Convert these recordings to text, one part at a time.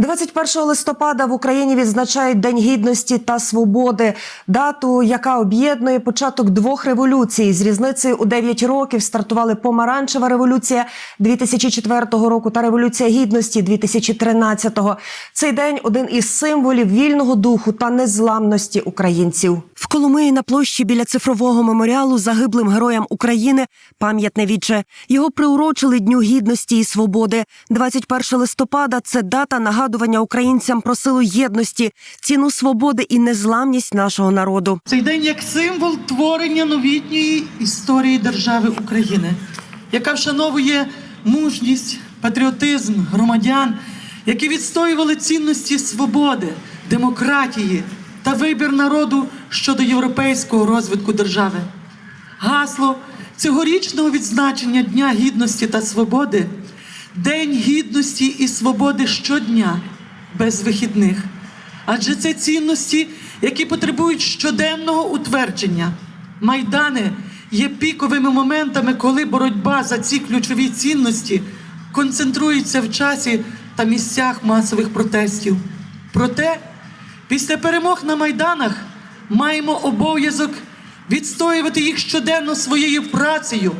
21 листопада в Україні відзначають День гідності та свободи, дату, яка об'єднує початок двох революцій. З різницею у 9 років стартували помаранчева революція 2004 року та революція гідності 2013-го. Цей день один із символів вільного духу та незламності українців. В Коломиї на площі біля цифрового меморіалу загиблим героям України пам'ятне віче. Його приурочили Дню гідності і свободи. 21 листопада це дата нагадування українцям про силу єдності, ціну свободи і незламність нашого народу. Цей день як символ творення новітньої історії держави України, яка вшановує мужність, патріотизм громадян, які відстоювали цінності свободи, демократії та вибір народу щодо європейського розвитку держави. Гасло цьогорічного відзначення Дня гідності та свободи День гідності і свободи щодня без вихідних. Адже це цінності, які потребують щоденного утвердження. Майдани є піковими моментами, коли боротьба за ці ключові цінності концентрується в часі та місцях масових протестів. Проте, після перемог на майданах маємо обов'язок відстоювати їх щоденно своєю працею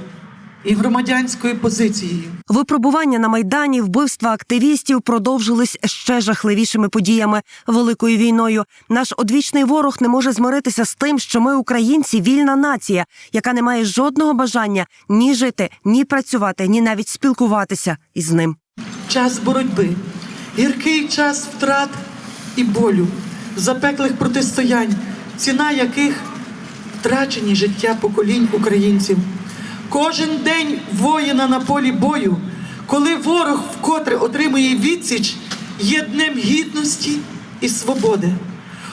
і громадянською позицією. Випробування на майдані, вбивства активістів продовжились ще жахливішими подіями великою війною. Наш одвічний ворог не може змиритися з тим, що ми, українці, вільна нація, яка не має жодного бажання ні жити, ні працювати, ні навіть спілкуватися із ним. час боротьби, гіркий час втрат і болю, запеклих протистоянь, ціна яких втрачені життя поколінь українців. Кожен день воїна на полі бою, коли ворог вкотре отримує відсіч, є днем гідності і свободи.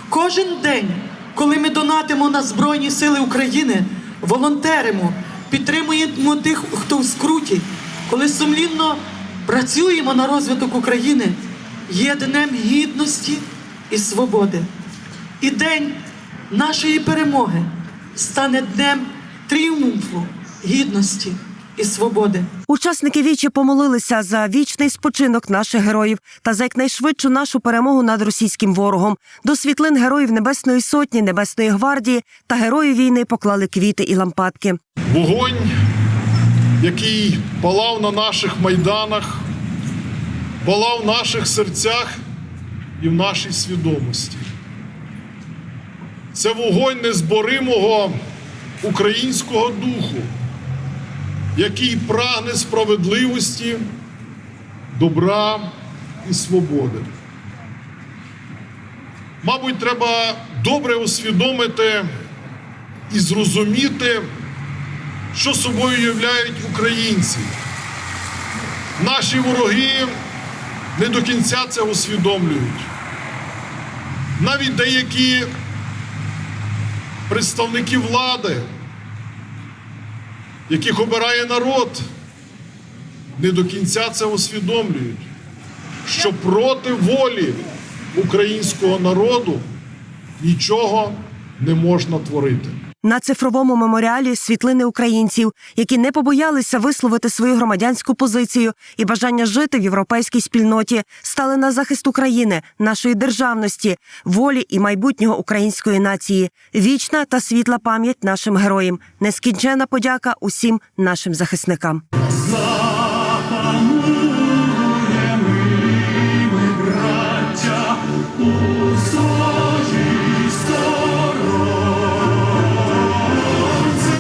Кожен день, коли ми донатимо на Збройні Сили України, волонтеримо, підтримуємо тих, хто в скруті, коли сумлінно працюємо на розвиток України, є днем гідності і свободи. І день нашої перемоги стане днем тріумфу, гідності і свободи. Учасники вічі помолилися за вічний спочинок наших героїв та за якнайшвидшу нашу перемогу над російським ворогом. До світлин героїв Небесної Сотні, Небесної гвардії та героїв війни поклали квіти і лампадки. Вогонь, який палав на наших майданах, палав в наших серцях і в нашій свідомості. Це вогонь незборимого українського духу, який прагне справедливості, добра і свободи. Мабуть, треба добре усвідомити і зрозуміти, що собою являють українці. Наші вороги не до кінця це усвідомлюють. Навіть деякі представники влади, яких обирає народ, не до кінця це усвідомлюють, що проти волі українського народу нічого не можна творити. На цифровому меморіалі світлини українців, які не побоялися висловити свою громадянську позицію і бажання жити в європейській спільноті, стали на захист України, нашої державності, волі і майбутнього української нації. Вічна та світла пам'ять нашим героям. Нескінчена подяка усім нашим захисникам. Запануємо ми, браття, у